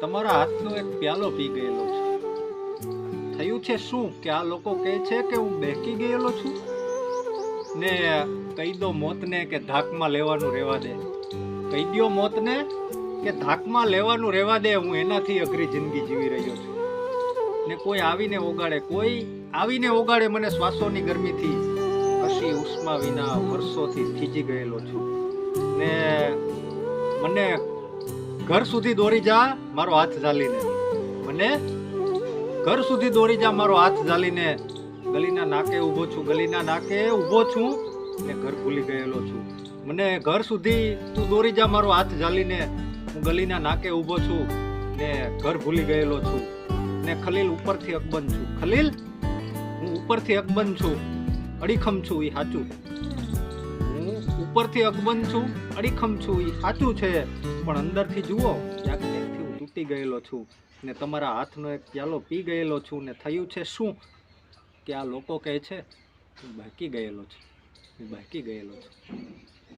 તમારા હાથનો એક પ્યાલો પી ગયેલો છે. થયું છે શું કે આ લોકો કહે છે કે હું બેકી ગયેલો છું? ને કહી મોતને કે ધાકમાં લેવાનું રહેવા દે. કહી મોતને કે ધાકમાં લેવાનું રહેવા દે, હું એનાથી અઘરી જિંદગી જીવી રહ્યો છું. ને કોઈ આવીને ઓગાડે કોઈ આવીને ઓગાડે મને શ્વાસોની ગરમીથી. કશી ઉષ્મા વિના વર્ષોથી થીજી ગયેલો છું. ને મને ઘર સુધી દોરી જા, મારો હાથ ઝાલીને. મને ઘર સુધી દોરી જા, મારો હાથ ઝાલીને. ગલીના નાકે ઊભો છું, ગલીના નાકે ઊભો છું ને ઘર ભૂલી ગયેલો છું. મને ઘર સુધી તું દોરી જા, મારો હાથ ઝાલીને. હું ગલીના નાકે ઊભો છું ને ઘર ભૂલી ગયેલો છું. ને ખલીલ ઉપરથી અકબંધ છું. ખલીલ, હું ઉપરથી અકબંધ છું. અડીખમ છું એ સાચું. ઉપરથી અકબંધ છું, અડીખમ છું એ સાચું છે. પણ અંદરથી જુઓ, ક્યાંક ક્યાંકથી હું તૂટી ગયેલો છું ને તમારા હાથનો એક પ્યાલો પી ગયેલો છું ને થયું છે શું? કે આ લોકો કહે છે, હું બહેકી ગયેલો છું, હું બહેકી ગયેલો છું.